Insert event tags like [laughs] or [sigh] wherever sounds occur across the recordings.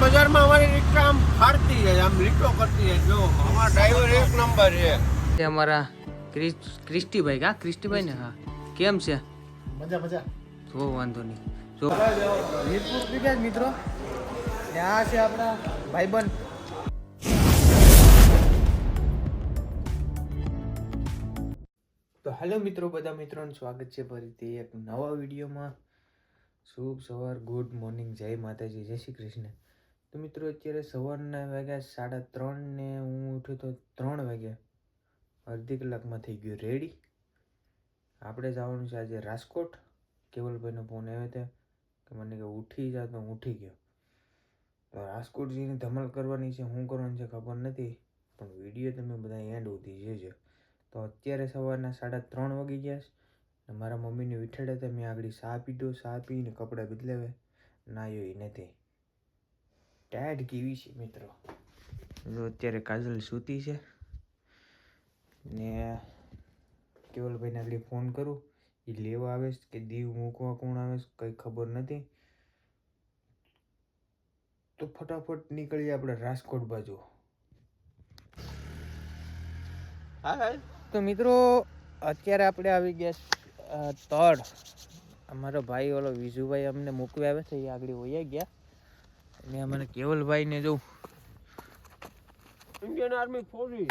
બજારમાં અમારી રિક્ષા આમ ફાડતી જાય આમ લીટો કરતી જાય. જો અમારા ડ્રાઈવર એક નંબર છે. અમારા ક્રિસ ક્રિસ્ટીભાઈ કા? ક્રિસ્ટીભાઈ ને હા. કેમ છે? મજા મજા. જો વાંધો નહીં. જો. વીરપુર વિકાસ મિત્રો ને આ છે આપણા ભાઈબંધ. તો હેલો મિત્રો બધા મિત્રોનું સ્વાગત છે ફરીથી એક નવા વિડીયોમાં. શુભ સવાર ગુડ મોર્નિંગ જય માતાજી જય શ્રી કૃષ્ણ. તો મિત્રો અત્યારે સવારના વાગ્યા સાડા ત્રણને હું ઉઠ્યો તો ત્રણ વાગ્યા. અડધી કલાકમાં થઈ ગયું રેડી આપણે જવાનું છે આજે રાજકોટ. કેવલભાઈનો ફોન આવ્યો હતો કે મને કે ઉઠી જા તો હું ઉઠી ગયો. તો રાજકોટ જઈને ધમાલ કરવાની છે, શું કરવાનું છે ખબર નથી. પણ વીડિયો તમે બધા એન્ડ સુધી જોજો. તો અત્યારે સવારના સાડા ત્રણ વાગી ગયા છે. ને મારા મમ્મીને વિઠેડે હતા, મેં આગળ સા પીધો સા પીને કપડાં બદલાવે નાયો એ નથી. ટાયર્ડ કેવી છે મિત્રો? જો અત્યારે કાજલ સૂતી છે. ને કેવલભાઈને આગળ ફોન કરું. એ લેવા આવે છે કે દીવ મૂકવા કોણ આવે છે કંઈ ખબર નથી. તો ફટાફટ નીકળીએ આપણે રાજકોટ બાજુ. હા તો મિત્રો અત્યારે આપણે આવી ગયા તળ. અમારો ભાઈ ઓલો વિજુભાઈ અમને મૂકવા આવે છે એ આગળ વયા ગયા. અને કેવલભાઈ ને જોઉં. ઇન્ડિયન આર્મી ફોજી.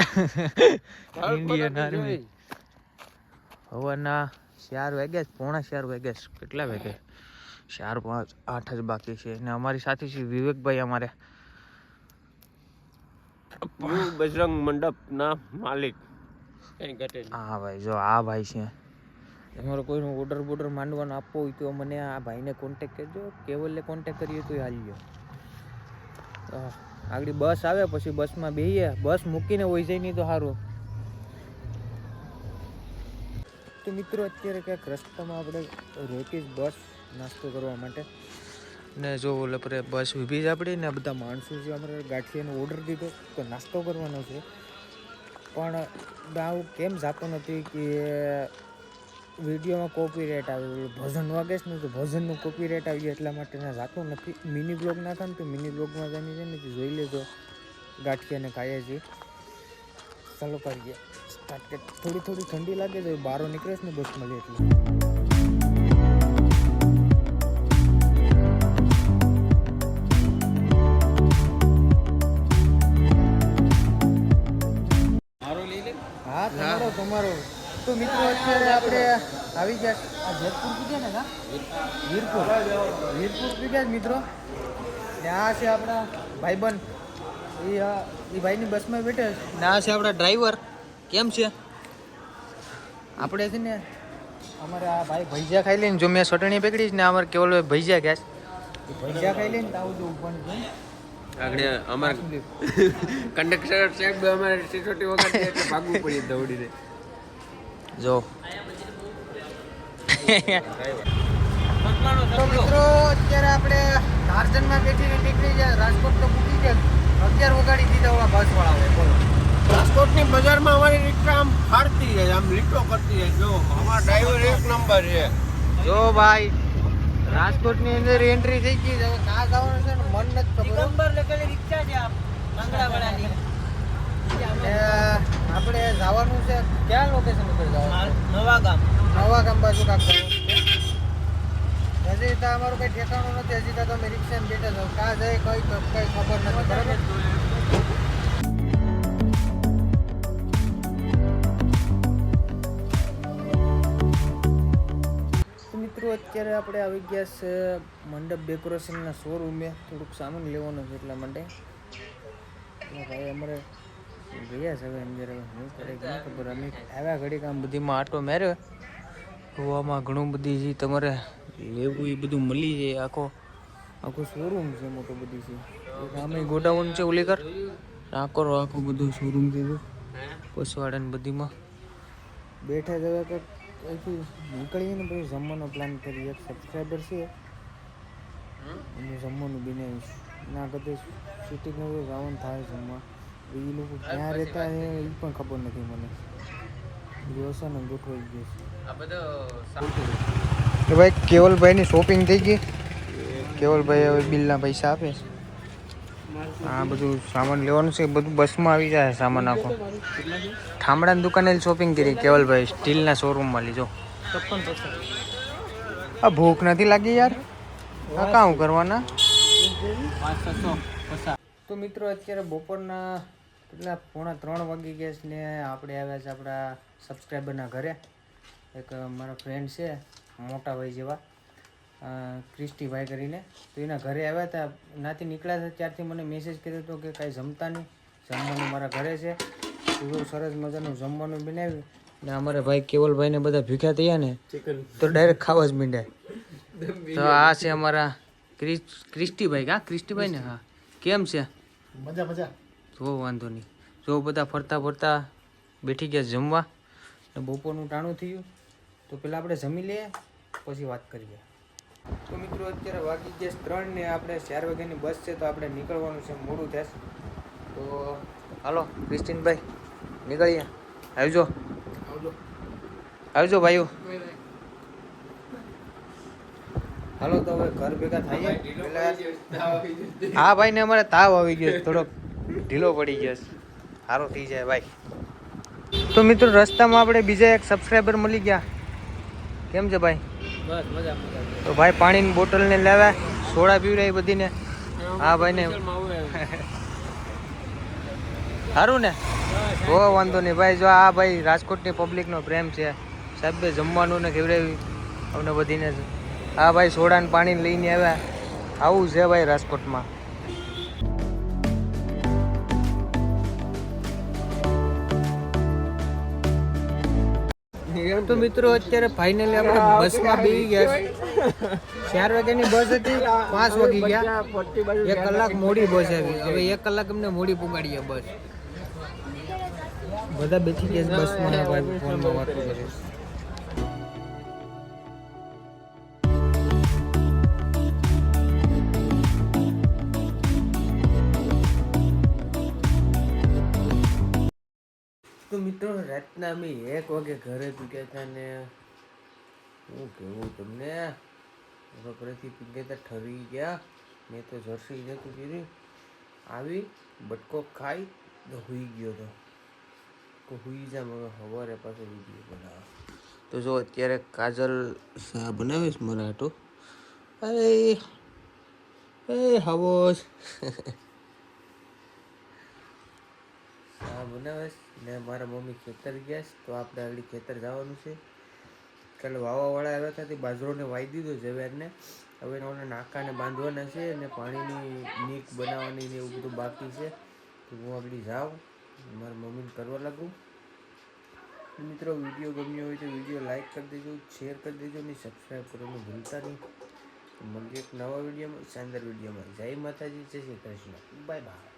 [laughs] ઇન્ડિયન આર્મી હવાના ચાર વાગ્યા પોણા ચાર વાગ્યા કેટલા વાગે? ચાર પાંચ આઠ જ બાકી છે. ને અમારી સાથે છે વિવેકભાઈ અમારે. બજરંગ મંડપ ના માલિક. હા ભાઈ જો આ ભાઈ છે. તમારો કોઈનો ઓર્ડર બોર્ડર માંડવાનો આપવો હોય તો મને આ ભાઈને કોન્ટેક કરજો. કેવલને કોન્ટેક કરીએ તો હાલ્યો. તો આગળ બસ આવે, પછી બસમાં બેહીએ. બસ મૂકીને હોય જાય નહીં તો સારું તો મિત્રો, અત્યારે ક્યાંક રસ્તામાં આપણે રોકીશ બસ નાસ્તો કરવા માટે. ને જો ઓલે પર બસ ઊભી જ આપણી ને બધા માણસો જે અમારે ગાંઠિયાનો ઓર્ડર દીધો તો નાસ્તો કરવાનો છે. પણ દાવ કેમ જાતો નથી કે વિડીયોમાં કોપીરાઇટ આવે. ઓલું ભજન વાગે છે ને તો ભજનનું કોપીરાઇટ આવી જાય એટલા માટે ના જાતું નથી મિની બ્લોગ ના થાય ને તો મિની બ્લોગમાં જઈને છે ને તે જોઈ લેજો. ગાંઠિયાને ખાઈએ છીએ. ચાલો કરીએ. સ્ટાર્ટ કે થોડી થોડી ઠંડી લાગે તો બહાર નીકળે છે ને બસમાં લે એટલે. હા તમારો તમારો. તો મિત્રો અત્યારે આપણે આવી ગયા આ જેતપુર કીધે ને? કા વીરપુર વીરપુર કીધે મિત્રો. ને આ છે આપણા ભાઈબંધ. એ એ ભાઈની બસમાં બેઠે ને આ છે આપણા ડ્રાઈવર. કેમ છે? આપણે છે ને અમારે આ ભાઈ ભૈજા ખાઈ લઈને જો મેં ચટણી પકડી ને અમારે કેવલ ભૈજા ગયા છે. ભૈજા ખાઈ લઈને તો આવું જો પણ છે આગળ અમારે કંડક્ટર [laughs] સાહેબ અમારે સિસોટી વખત ભાગવું પડી દৌડીને. જો. તો મિત્રો અત્યારે આપણે ટાર્જનમાં બેઠીને નીકળી જાય રાજકોટ તો પૂકી ગયા અગિયાર વગાડી દીધા ઓલા બોલો. રાજકોટની બજારમાં અમારી રિક્ષા આમ ફાડતી જાય આમ લીટો કરતી જાય. જો અમારા ડ્રાઈવર એક નંબર છે. જો ભાઈ રાજકોટની અંદર એન્ટ્રી થઈ ગઈ છે. જવાનું છે ને મન નથી ખબર ને આપણે જવાનું છે? ક્યાં લોકેશન ઉપર જાઓ નવા ગામ. નવા ગામ બાજુ કાંક છે? હજી તો અમારું કઈ ઠેકાણું નથી હજી તો તમે રિક્ષામાં બેઠા છો. કાં જાય કઈ કઈ ખબર નથી બરાબર? મિત્રો અત્યારે આપણે આવી ગયા છે મંડપ ડેકોરેશનના શોરૂમે થોડુંક સામાન લેવાનું છે એટલા માટે. ભાઈ અમારે ગયા હવે અંદર ખબર અમે આવ્યા ઘડીક બધીમાં આટો મેર્યો. ગોવામાં ઘણું બધી જે તમારે લેવું, એ બધું મળી જાય આખો આખો શોરૂમ છે, મોટું બધી છે. ગોડાઉન છે, ઓલી કર, આખો આખું બધું શોરૂમ છે જો. બધીમાં. બેઠા જવા કે નીકળીએ ને પછી જમવાનો પ્લાન કરીએ. એક સબસ્ક્રાઈબર છે. એનું જમવાનું બનાવીશ. ના, કદાચ નવું જવાનું થાય જમવા. એ લોકો ક્યાં રહેતા છે એ પણ ખબર નથી મને. વ્યવસાયને ગોઠવાઈ ગયો છે. ભાઈ કેવલભાઈની શોપિંગ થઈ ગઈ? કેવલભાઈ હવે બિલના પૈસા આપે? આ બધું સામાન લેવાનું છે બધું બસમાં આવી જાય સામાન આખો. ઠામડાની દુકાને શોપિંગ કરી કેવલભાઈ સ્ટીલના શોરૂમમાં લીધો આ ભૂખ નથી લાગી યાર? આ કામ કરવાના? તો મિત્રો અત્યારે બપોરના કેટલા પોણા ત્રણ વાગી ગયા છે ને આપણે આવ્યા છે આપણા સબસ્ક્રાઈબરના ઘરે. એક મારા ફ્રેન્ડ છે મોટા ભાઈ જેવા ક્રિસ્ટીભાઈ કરીને. તો એના ઘરે આવ્યા હતા. નાથી નીકળ્યા હતા. ત્યારથી મને મેસેજ કર્યો હતો કે કાંઈ જમતા નહીં. જમવાનું મારા ઘરે છે. પૂરું સરસ મજાનું જમવાનું બનાવ્યું. ને અમારે ભાઈ કેવલભાઈને બધા ભૂખ્યા થયા ને તો ડાયરેક્ટ ખાવા જ મીંડાય. તો આ છે અમારા ક્રિસ ક્રિસ્ટીભાઈ હા ક્રિસ્ટીભાઈ ને? હા. કેમ છે? મજા મજા. જો વાંધો નહીં. જો બધા ફરતા ફરતા બેઠી ગયા જમવા ને બપોરનું ટાણું થયું તો પહેલાં આપણે જમી લઈએ પછી વાત કરીએ. તો મિત્રો અત્યારે વાગી ગયા ત્રણ ને આપણે ચાર વાગ્યાની બસ છે તો આપણે નીકળવાનું છે મોડું થશે તો હાલો ક્રિસ્ટીનભાઈ નીકળીએ. આવજો. આવજો. ભાઈઓ. હાલો તો હવે ઘર ભેગા થઈએ. હા ભાઈ ને અમારે તાવ આવી ગયો છે, થોડોક. ઢીલો પડી ગયો સારો થઈ જાય ભાઈ તો મિત્રો રસ્તામાં આપણે બીજા એક સબસ્ક્રાઈબર મળી ગયા. કેમ છે ભાઈ? બસ મજા તો ભાઈ પાણીની બોટલને લેવા સોડા પીવડાવી બધીને. હા ભાઈ ને. સારું [laughs] ને? હો વાંધો નહીં. ભાઈ જો આ ભાઈ રાજકોટની પબ્લિકનો પ્રેમ છે. સાહેબે જમવાનું ને ખીવડાવ્યું. અમને બધીને હા ભાઈ સોડા ને પાણી લઈને આવ્યા. આવું છે ભાઈ રાજકોટમાં. તો મિત્રો, અત્યારે ફાઇનલી આપણે બસમાં બેસી ગયા ચાર વાગ્યાની બસ હતી, પાંચ વાગી ગયા. એક કલાક મોડી બસ આવી. હવે એક કલાક અમને મોડી પુગાડીએ બસ બધા બેસી ગયા બસમાં ફોનમાં વાત કરે. તો મિત્રો, રાતના અમે એક વાગે ઘરે પીગ્યા હતા ને હું કેવું તમને? બપોરેથી પીગ્યા હતા ઠરી ગયા. મેં તો જર્સી જતું પીધું આવી, બટકો ખાઈ તો હુઈ ગયો હતો તો હુઈ જા મને સવારે પાછો વીડિયો બનાવો. તો જો, અત્યારે કાજલ શા બનાવીશ મારા હાટો અરે, એ હવોસ હા [laughs] બનાવે છે. ને મારા મમ્મી ખેતર ગયા છે, તો આપણે આગળ ખેતર જવાનું છે. કાલે વાવાવાળા આવ્યા હતા, તે બાજરોને વાઈ દીધો ઝવેરને. હવે એને નાકાને બાંધવાના છે અને પાણીની નીક બનાવવાની ને એવું બધું બાકી છે. તો હું આગળ જાઉં, મારા મમ્મીને કરવા લાગું. મિત્રો, વીડિયો ગમ્યો હોય તો વીડિયો લાઇક કરી દેજો, શેર કરી દેજો અને સબસ્ક્રાઈબ કરવાનું ભૂલતા નહીં. મળીએ એક નવા વિડીયોમાં શાનદાર વિડીયોમાં. જય માતાજી, જય શ્રી કૃષ્ણ. Bye bye.